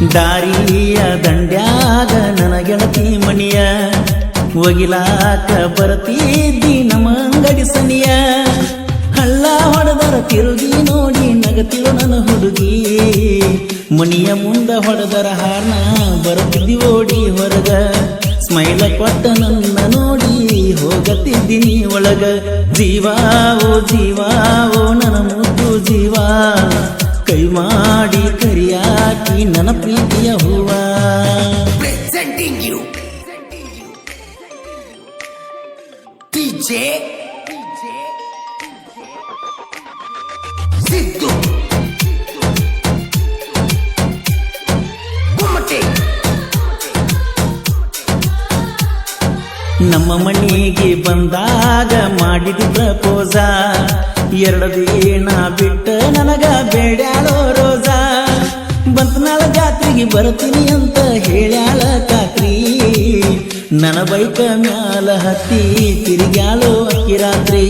ದಾರಿಯ ದಂಡ್ಯಾಗ ನನ್ನ ಗೆಳತಿ ಮಣಿಯ, ಒಗಿಲಾಕ ಬರತಿದ್ದಿ ನಮ್ಮ ಅಂಗಡಿ ಸನಿಯ. ಹಳ್ಳ ಹೊಡೆದರ ತಿರುಗಿ ನೋಡಿ ನಗತಿಳು ನನ್ನ ಹುಡುಗಿ. ಮಣಿಯ ಮುಂದ ಹೊಡೆದರ ಹಾರ್ನ ಬರುತ್ತಿದ್ದಿ ಓಡಿ ಹೊರಗ. ಸ್ಮೈಲ ಕೊಟ್ಟ ನನ್ನ ನೋಡಿ ಹೋಗತಿದ್ದೀನಿ ಒಳಗ. ಜೀವಾವೋ ಓ ಜೀವಾ ಓ ಮುದ್ದು ಜೀವ. ಕೈ ಮಾಡಿ ಕರಿಯಾಕಿ ನನ್ನ ಪ್ರೀತಿಯ ಹೂವ. ನಮ್ಮ ಮನೆಗೆ ಬಂದಾಗ ಮಾಡಿದ ಪ್ರಪೋಸ. ಎರಡು ಏನ ಬಿಟ್ಟ ನನಗ ಬೇಡ್ಯಾಳೋ ರೋಜ ಬಂತ ನಾಳ ಜಾತ್ರೆಗೆ ಬರ್ತೀನಿ ಅಂತ ಹೇಳ್ಯಾಳ ಕಾತ್ರಿ ನನ್ನ ಬೈಕ ಮ್ಯಾಲ ಹತ್ತಿ ತಿರುಗ್ಯಾಳೋ ಅಕ್ಕಿ ರಾತ್ರಿ.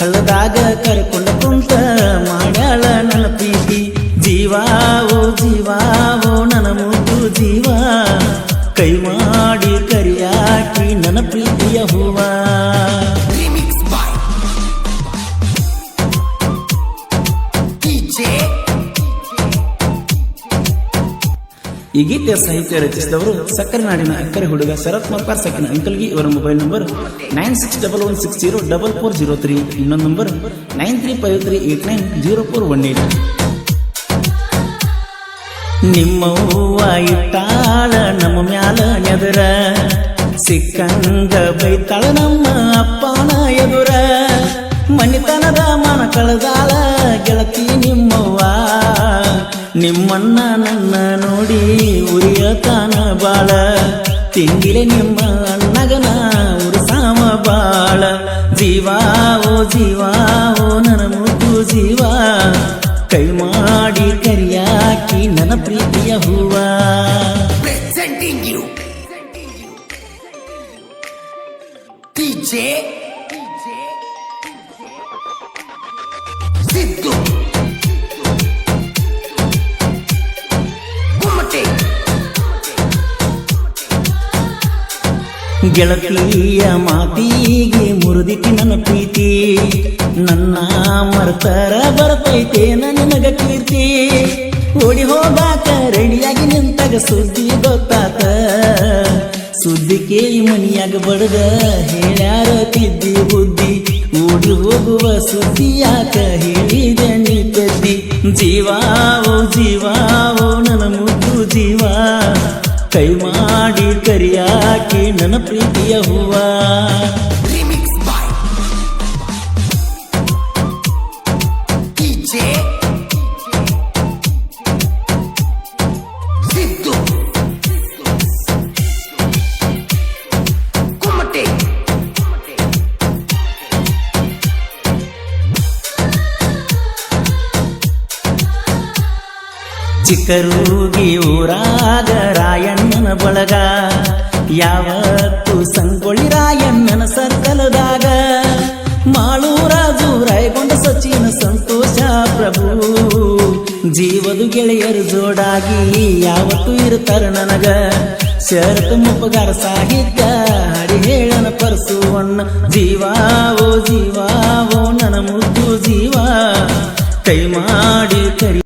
ಹಳ್ಳದಾಗ ಕರ್ಕೊಂಡು ಕುಂತ ಮಾಡ್ಯಾಳ ನನ್ನ ಪ್ರೀತಿ. ಜೀವಾವೋ ಓ ಜೀವ ಓ ನನ್ನ ಮುದ್ದು ಜೀವ. ಕೈ ಮಾಡಿ ಕರಿಯಾಕಿ ನನ್ನ ಪ್ರೀತಿಯ ಹೂವ. ಈ ಗೀತೆಯ ಸಾಹಿತ್ಯ ರಚಿಸಿದವರು ಸಕ್ಕರೆ ನಾಡಿನ ಅಕ್ಕರೆ ಹುಡುಗ ಶರತ್ ಮಲ್ಪಾರ್ ಸಕ್ಕಿನ ಅಂಕಲ್ಗಿ ಇವರ mobile number nine six double one six zero double four zero three, ಇನ್ನೊಂದು number nine three five three eight nine zero four one eight. ನಿಮ್ಮ ಇಟ್ಟಾಳ ನಮ್ಮ ಮ್ಯಾಲ ಎದುರ ಸಿಕ್ಕಂಗ ಬೈತಾಳ ನಮ್ಮ ಅಪ್ಪನ ಎದುರ. ಮನಿತನದ ಮನ ಕಳೆದಾಳ ನಿಮ್ಮನ್ನ ನನ್ನ ನೋಡಿ ಉರಿಯತಾನ ಬಾಳ ತಿಂಗಿಲೆ ನಿಮ್ಮ ಅಣ್ಣಗನ ಉರಸಾಮ ಬಾಳ ಜೀವಾ ಓ ಜೀವಾ ಓ ನನ್ನ ಮುದ್ದು ಜೀವ ಕೈ ಮಾಡಿ ಕರಿಯಾಕಿ ನನ್ನ ಪ್ರೀತಿಯ ಹೂವ DJ ಗೆಳತಿಯ ಮಾತಿಗೆ ಮುರಿದಿಟ್ಟಿ ನನ್ನ ಪ್ರೀತಿ. ನನ್ನ ಮರ್ತರ ಬರ್ತೈತೆ ನನಗ ಕೀರ್ತಿ. ಓಡಿ ಹೋಗಾಕ ರೆಡಿಯಾಗಿ ನಿಂತಾಗ ಸುದ್ದಿ ಗೊತ್ತಾತ. ಸುದ್ದಿ ಕೇಳಿ ಮನಿಯಾಗ ಬಡದ ಹೇಳ್ಯಾರ ತಿದ್ದಿ ಬುದ್ಧಿ ಓಡಿ ಹೋಗುವ ಸುದ್ದಿ ಯಾಕ ಹೇಳಿದೆ ನೀ ಜೀವಾವೋ ಓ ಜೀವ ಓ ನನ್ನ ಮುದ್ದು ಜೀವ. ಮಾಡಿ ಕರಿಯಾಕಿ ನನ್ನ ಪ್ರೀತಿಯ ಹೂವ. ಚಿಕ್ಕರೂಗಿ ಊರಾಗ ರಾಯಣ್ಣನ ಬಳಗ. ಯಾವತ್ತು ಸಂಗೊಳ್ಳಿ ರಾಯಣ್ಣನ ಸರ್ಕಲದಾಗ. ಮಾಳೂರಾಜು ರಾಯಗೊಂಡ ಸಚಿನ ಸಂತೋಷ ಪ್ರಭು. ಜೀವದು ಗೆಳೆಯರು ಜೋಡಾಗಿ ಯಾವತ್ತು ಇರ್ತಾರ ನನಗ. ಶರತ್ ಮುಪ್ಪಗಾರ ಸಾಹಿತ್ಯ ಹಡಿ ಹೇಳನ ಪರಸುವಣ್ಣ. ಜೀವಾವೋ ಜೀವಾವೋ ನನ್ನ ಮುದ್ದು ಜೀವ. ಕೈ ಮಾಡಿ ಕರಿ